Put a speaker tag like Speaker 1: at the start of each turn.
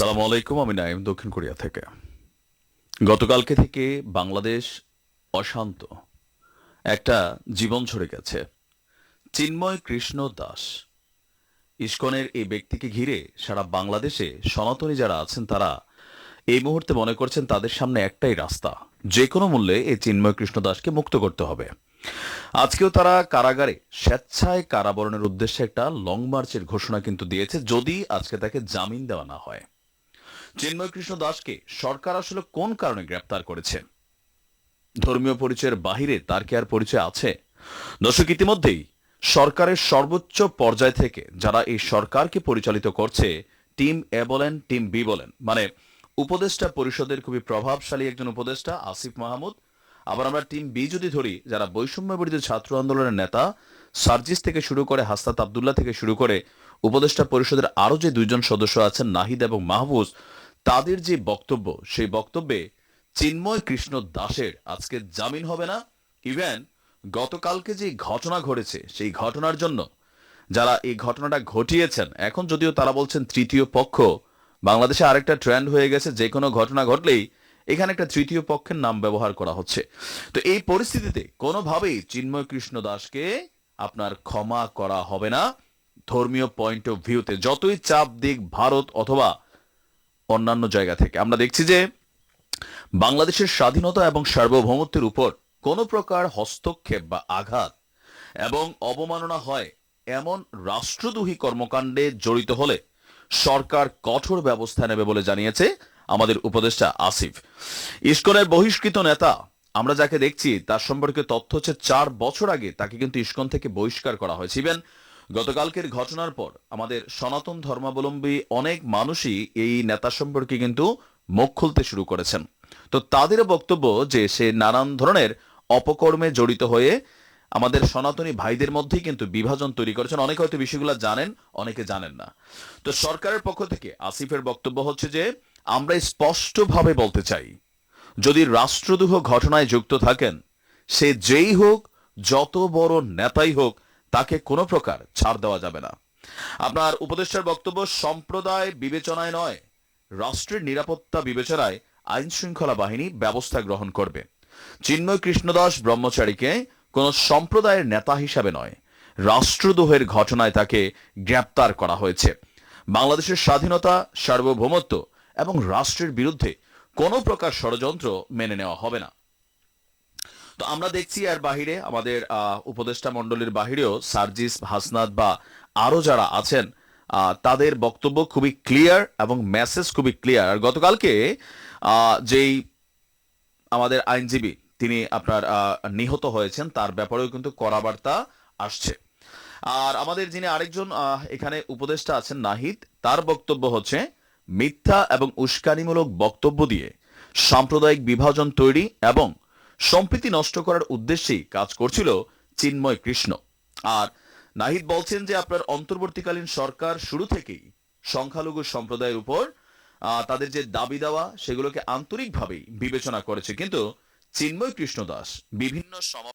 Speaker 1: আসসালামু আলাইকুম আমি নাইম দক্ষিণ কোরিয়া থেকে। গতকালকে থেকে বাংলাদেশ অশান্ত। একটা জীবন ঝরে গেছে। চিন্ময় কৃষ্ণ দাস। ইস্কনের এই ব্যক্তিকে ঘিরে সারা বাংলাদেশে সনাতনী যারা আছেন, তারা এই মুহূর্তে মনে করছেন তাদের সামনে একটাই রাস্তা। যে কোনো মূল্যে এই চিন্ময় কৃষ্ণ দাসকে মুক্ত করতে হবে। আজকেও তারা কারাগারে স্বেচ্ছায় কারাবরণের উদ্দেশ্যে একটা লং মার্চের ঘোষণা কিন্তু দিয়েছে, যদি আজকে তাকে জামিন দেওয়া না হয়। চিন্ময় কৃষ্ণ দাসকে সরকার আসলে কোন কারণে গ্রেপ্তার করেছে? ধর্মীয় পরিচয়ের বাহিরে তার কি আর পরিচয় আছে? দর্শক, ইতিমধ্যেই সরকারের সর্বোচ্চ পর্যায় থেকে যারা এই সরকারকে পরিচালিত করছে, টিম এ বলেন, টিম বি বলেন মানে উপদেষ্টা পরিষদের খুবই প্রভাবশালী একজন উপদেষ্টা, আসিফ মাহমুদ। আবার আমরা টিম বি যদি ধরি, যারা বৈষম্য বিরোধী ছাত্র আন্দোলনের নেতা, সার্জিস থেকে শুরু করে হাস্তাত আবদুল্লাহ থেকে শুরু করে উপদেষ্টা পরিষদের আরও যে দুইজন সদস্য আছেন, নাহিদ এবং মাহবুজ তাদের যে বক্তব্য, সেই বক্তব্যে চিন্ময় কৃষ্ণ দাসের আজকে জামিন হবে না। ইভেন গতকালকে যে ঘটনা ঘটেছে, সেই ঘটনার জন্য যারা এই ঘটনাটা ঘটিয়েছেন, এখন যদিও তারা বলছেন তৃতীয় পক্ষ, বাংলাদেশে আরেকটা ট্রেন্ড হয়ে গেছে, যে কোনো ঘটনা ঘটলেই এখানে একটা তৃতীয় পক্ষের নাম ব্যবহার করা হচ্ছে। তো এই পরিস্থিতিতে কোনোভাবেই চিন্ময় কৃষ্ণ দাসকে আপনার ক্ষমা করা হবে না। ধর্মীয় পয়েন্ট অফ ভিউতে যতই চাপ দিক ভারত অথবা অন্যান্য জায়গা থেকে। আমরা দেখছি যে বাংলাদেশের স্বাধীনতা এবং সার্বভৌমত্বের উপর কোনো প্রকার হস্তক্ষেপ বা আঘাত এবং অবমাননা হয় এমন রাষ্ট্রদ্রোহী কর্মকাণ্ডে জড়িত হলে সরকার কঠোর ব্যবস্থা নেবে বলে জানিয়েছে আমাদের উপদেষ্টা আসিফ। ইস্কনের বহিষ্কৃত নেতা, আমরা যাকে দেখছি তার সম্পর্কে তথ্য হচ্ছে চার বছর আগে তাকে কিন্তু ইস্কন থেকে বহিষ্কার করা হয়েছে। ইভেন গতকালকের ঘটনার পর আমাদের সনাতন ধর্মাবলম্বী অনেক মানুষই এই নেতা সম্পর্কে কিন্তু মুখ খুলতে শুরু করেছেন। তো তাদের বক্তব্য যে সে নানান ধরনের অপকর্মে জড়িত হয়ে আমাদের সনাতনী ভাইদের মধ্যেই কিন্তু বিভাজন তৈরি করেছেন। অনেকে হয়তো বিষয়গুলো জানেন, অনেকে জানেন না। তো সরকারের পক্ষ থেকে আসিফের বক্তব্য হচ্ছে যে, আমরা স্পষ্টভাবে বলতে চাই, যদি রাষ্ট্রদ্রোহ ঘটনায় যুক্ত থাকেন, সে যেই হোক, যত বড় নেতাই হোক তাকে কোনো প্রকার ছাড় দেওয়া যাবে না। আপনার উপদেষ্টার বক্তব্য সম্প্রদায় বিবেচনায় নয়। রাষ্ট্রের নিরাপত্তা বিবেচনায় আইন শৃঙ্খলা বাহিনী ব্যবস্থা গ্রহণ করবে। চিন্ময় কৃষ্ণদাস ব্রহ্মচারীকে কোন সম্প্রদায়ের নেতা হিসাবে নয়। রাষ্ট্রদ্রোহের ঘটনায় তাকে গ্রেপ্তার করা হয়েছে। বাংলাদেশের স্বাধীনতা, সার্বভৌমত্ব এবং রাষ্ট্রের বিরুদ্ধে কোনো প্রকার ষড়যন্ত্র মেনে নেওয়া হবে না। তো আমরা দেখছি আর বাহিরে আমাদের উপদেষ্টা মন্ডলীর বাহিরেও সার্জিস হাসনাত বা আরও যারা আছেন তাদের বক্তব্য খুবই ক্লিয়ার এবং মেসেজ খুবই ক্লিয়ার আর গতকালকে যেই আমাদের আইনজীবী, তিনি আপনার নিহত হয়েছেন, তার ব্যাপারেও কিন্তু কড়া বার্তা আসছে। আর আমাদের যিনি আরেকজন এখানে উপদেষ্টা আছেন, নাহিদ, তার বক্তব্য হচ্ছে, মিথ্যা এবং উস্কানিমূলক বক্তব্য দিয়ে সাম্প্রদায়িক বিভাজন তৈরি এবং সম্প্রীতি নষ্ট করার উদ্দেশ্যেই কাজ করছিল চিন্ময় কৃষ্ণ। আর নাহিদ বলছেন যে, আপনার অন্তর্বর্তীকালীন সরকার শুরু থেকেই সংখ্যালঘু সম্প্রদায়ের উপর তাদের যে দাবি দেওয়া, সেগুলোকে আন্তরিকভাবেই বিবেচনা করেছে। কিন্তু চিন্ময় কৃষ্ণ দাস বিভিন্ন সমাবেশ